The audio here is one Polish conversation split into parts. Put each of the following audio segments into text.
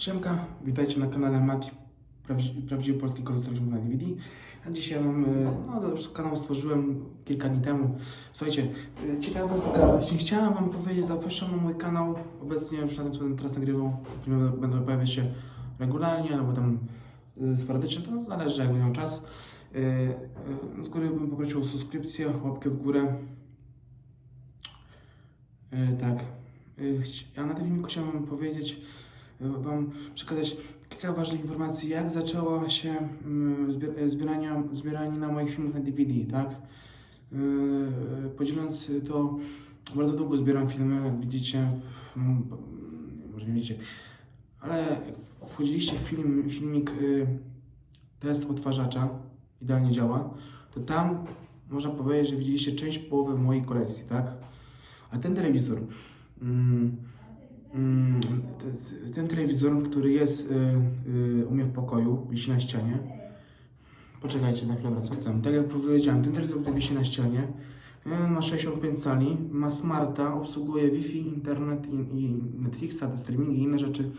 Siemka, witajcie na kanale Mati, prawdzi- prawdziwy polski kolekcjoner na DVD. A dzisiaj mam, y, no już kanał stworzyłem kilka dni temu. Słuchajcie, y, ciekawostka, właśnie chciałem wam powiedzieć, zapraszam na mój kanał. Obecnie już na tym, teraz nagrywał, filmy będą pojawiać się regularnie, albo tam y, sporadycznie, to zależy jak będę czas. Z góry bym poprosił o subskrypcję, łapkę w górę. Tak. Ja na tym filmiku chciałem wam powiedzieć, wam przekazać kilka ważnych informacji, jak zaczęło się mm, zbier- zbierania, zbieranie na moich filmów na DVD, tak? Y, Podzieląc to, bardzo długo zbieram filmy, widzicie, mm, może nie widzicie, ale wchodziliście w film, filmik y, test odtwarzacza, idealnie działa, to tam można powiedzieć, że widzieliście część połowy mojej kolekcji, tak? A ten telewizor, mm, mm, ten telewizor, który jest y, y, u mnie w pokoju, wisi na ścianie. Poczekajcie, za chwilę wracam. Tak jak powiedziałem, ten telewizor, który wisi na ścianie, y, ma 65 cali, ma smarta, obsługuje Wi-Fi, internet i, i Netflixa, te streamingi i inne rzeczy.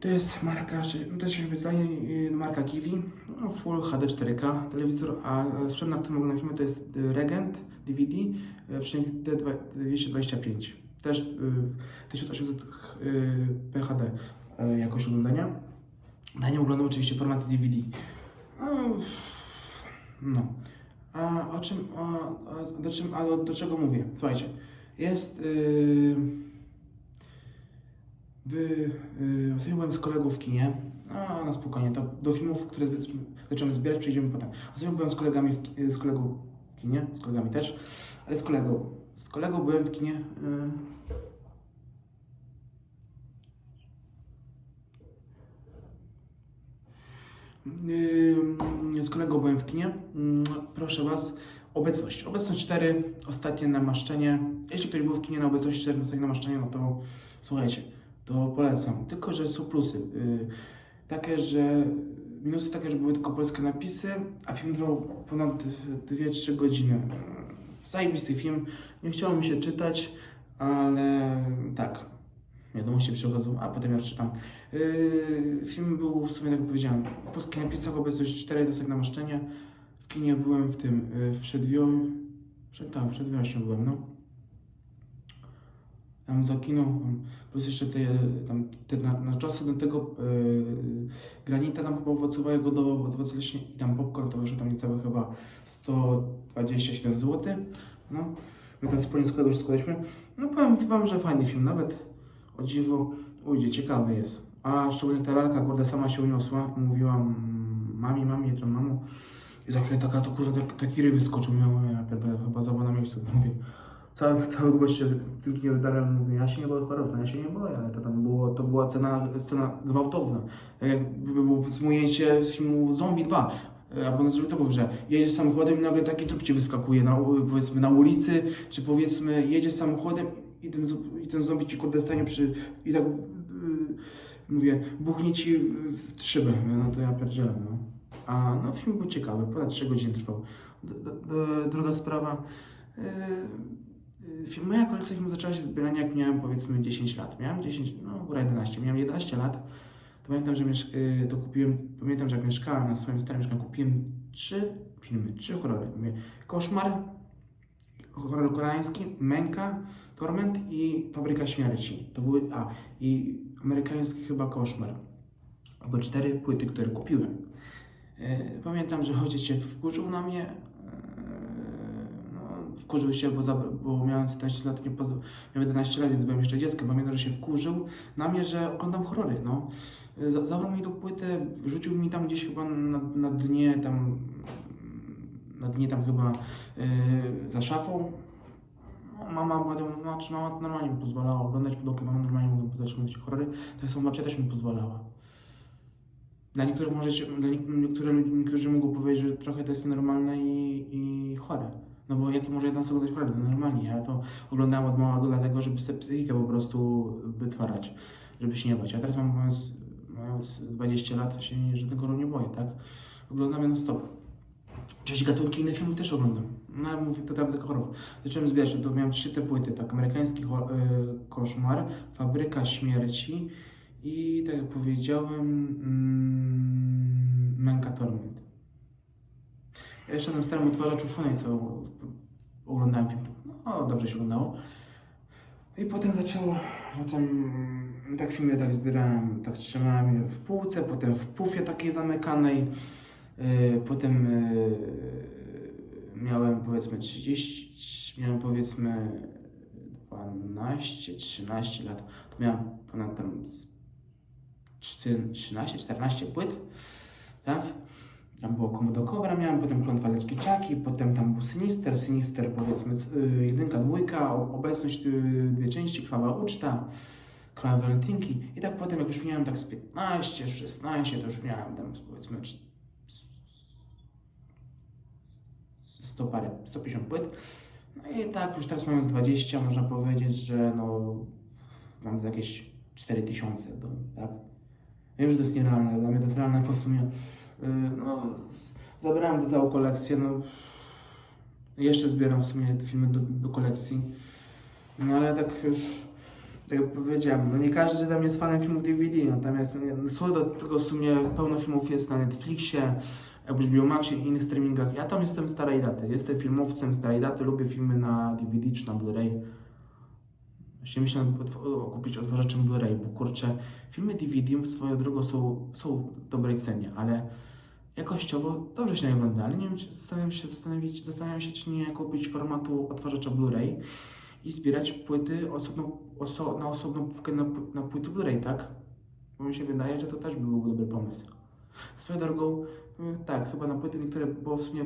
To jest marka, no to się wydaje y, marka Kiwi, no, Full HD 4K telewizor, a e, sprzęt, na którym oglądam filmy to jest y, Regent DVD, y, przynajmniej D225. Też y, 1800 y, PHD y, jakość oglądania. Na nie oglądam oczywiście formaty DVD. No, no. A o czym, o, o, do, czym, a do, do czego mówię? Słuchajcie, jest... Yy, Wy, yy, byłem z kolegą w kinie. A, na spokojnie, to do filmów, które zaczynamy zbierać, przejdziemy potem. Ostatnio byłem z kolegami, w, z kolegą w kinie, z kolegami też, ale z kolegą. Z kolegą byłem w kinie. Yy, Yy, z kolegą byłem w kinie. Mm, Proszę Was, obecność. Obecność 4, ostatnie namaszczenie. Jeśli ktoś był w kinie na obecność 4, ostatnie namaszczenie, no to słuchajcie, to polecam. Tylko, że są plusy. Yy, Takie, że minusy takie, że były tylko polskie napisy, a film trwał ponad 2-3 godziny. Zajebisty film. Nie chciało mi się czytać, ale tak. Wiadomości przychodzą, a potem ja czytam. Yy, film był w sumie, tak jak powiedziałem, w polskich napisach obecność 4 dostać namaszczenia. W kinie byłem w tym, yy, w przedwią... Przed, tak, przed byłem, no. Tam za kino, tam, plus jeszcze te, tam, te na, na czasy do tego yy, granita tam chyba owocowego do owoce leśne i tam popcorn to wyszło tam niecałe chyba 127 zł. No, my tam wspólnie się składaliśmy. No powiem wam, że fajny film, nawet o dziwo ujdzie, ciekawy jest. A szczególnie ta lalka, kurde, sama się uniosła i mówiła mm, mami, mami, to mamo. I zawsze taka, to kurwa, tak, taki ryj wyskoczył, miał, ja chyba zawał na miejscu, mówię. Cały, cały tym kinie wydarłem, mówię, ja się nie boję chorób, no ja się nie boję, ale to tam było, to była cena, scena gwałtowna. Tak jakby było ujęcie z filmu Zombie 2, e, albo na to było, że jedziesz samochodem i nagle taki trup ci wyskakuje na, powiedzmy na ulicy, czy powiedzmy jedziesz samochodem i ten, i ten zombie ci kurde stanie przy, i tak, yy, mówię, buchnie ci w, szybę, no to ja pierdzielę, no. A no film był ciekawy, ponad 3 godziny trwał. D, d, d, druga sprawa, yy, moja kolekcja filmów zaczęła się zbierania jak miałem powiedzmy 10 lat, miałem 10, no góra 11, miałem 11 lat, to pamiętam, że miesz- yy, to kupiłem, pamiętam, że jak mieszkałem na swoim starym mieszkaniu, kupiłem trzy filmy, trzy horrory, Koszmar, horror koreański, Męka, Torment i Fabryka Śmierci. To były, a, i amerykański chyba Koszmar. To były cztery płyty, które kupiłem. E, Pamiętam, że ojciec się wkurzył na mnie. Wkurzył się, bo, za, bo miałem 14 lat, nie miałem 11 lat, więc byłem jeszcze dzieckiem. Pamiętam, że się wkurzył na mnie, że oglądam horrory. No. Za- Zabrał mi tą płytę, rzucił mi tam gdzieś chyba na, na dnie, tam na dnie tam chyba e, za szafą. No, mama, znaczy mama normalnie mi pozwalała oglądać pudełkę, mama normalnie mogła pozwalać oglądać horrory, tak samo babcia też mi pozwalała. Dla niektórych może dla niek- niektóre, ludzi- niektórzy mogą powiedzieć, że trochę to jest nienormalne i, i chore. No bo jaki może jedna osoba oglądać horrory? No normalnie, ja to oglądałem od małego dlatego, żeby sobie psychikę po prostu wytwarać, żeby się nie bać. A teraz mam mając, mając 20 lat, się nie- żadnego nie boję, tak? Oglądam je non stop. Część gatunki innych filmów też oglądam. No ale mówię, to tam tylko horror. Zacząłem zbierać, to miałem trzy te płyty, tak, amerykański y, koszmar, Fabryka Śmierci I tak jak powiedziałem, mm, Męka Torment. Ja jeszcze na tym starym odtwarzaczu co oglądałem film, no dobrze się oglądało. I potem zaczęło, potem mm, tak filmy tak zbierałem, tak trzymałem je w półce, potem w pufie takiej zamykanej, yy, potem yy, miałem powiedzmy 30, miałem powiedzmy 12, 13 lat, to miałem ponad tam z 13, 14 płyt, tak? Tam było Komodo Cobra, miałem potem Klątwa Leczki Czaki, potem tam był Sinister, Sinister powiedzmy y, jedynka, dwójka, obecność y, dwie części, Klawa Uczta, Klawa Walentynki i tak potem jak już miałem tak z 15, 16, to już miałem tam powiedzmy cz- 100 parę, 150 płyt. No i tak już teraz mając 20 można powiedzieć, że no mam jakieś 4000 w tak? Wiem, że to jest nierealne, dla mnie to jest realne, w sumie yy, no, z- zabrałem do całą kolekcję, no jeszcze zbieram w sumie filmy do, do kolekcji, no ale tak już, tak jak powiedziałem, no nie każdy tam jest fanem filmów DVD, natomiast no, co do tego w sumie pełno filmów jest na Netflixie, HBO Maxie i innych streamingach. Ja tam jestem starej daty, jestem filmowcem starej daty, lubię filmy na DVD czy na Blu-ray. Właśnie o kupić odtwarzaczem Blu-ray, bo kurczę, filmy DVD swoją drogą są, są w dobrej cenie, ale jakościowo dobrze się nie ogląda, ale nie wiem, czy zastanawiam się, zastanowić, zastanawiam się, czy nie kupić formatu odtwarzacza Blu-ray i zbierać płyty osobno, oso, na osobną półkę na, na płyty Blu-ray, tak? Bo mi się wydaje, że to też byłby dobry pomysł. Swoją drogą, tak, chyba na płyty niektóre, bo w sumie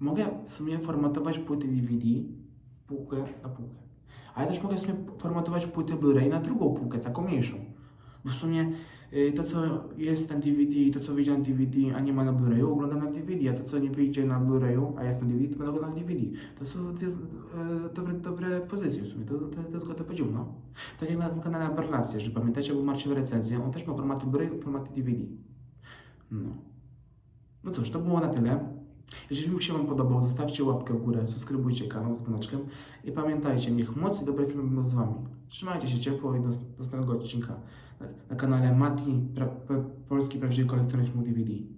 mogę w sumie formatować płyty DVD półkę na półkę. Ale też mogę w sumie formatować płyty Blu-ray na drugą półkę, taką mniejszą. Bo w sumie to, co jest na DVD, to, co wyjdzie na DVD, a nie ma na Blu-rayu, oglądam na DVD, a to, co nie wyjdzie na Blu-rayu, a jest na DVD, to będę oglądał na DVD. To są dwie y, dobre, dobre pozycje w sumie, to, to, to jest zgoda podziału, no. Tak jak na tym kanale Barlasy, że pamiętacie, był Marcin recenzję, on też ma formaty Blu-ray, formaty DVD. No. No cóż, to było na tyle. Jeżeli film się Wam podobał, zostawcie łapkę w górę, subskrybujcie kanał z dzwoneczkiem i pamiętajcie, niech moc i dobre filmy będą z Wami. Trzymajcie się ciepło i do następnego odcinka na, na kanale Mati, pra, Polski Prawdziwy Kolekcjoner Filmów DVD.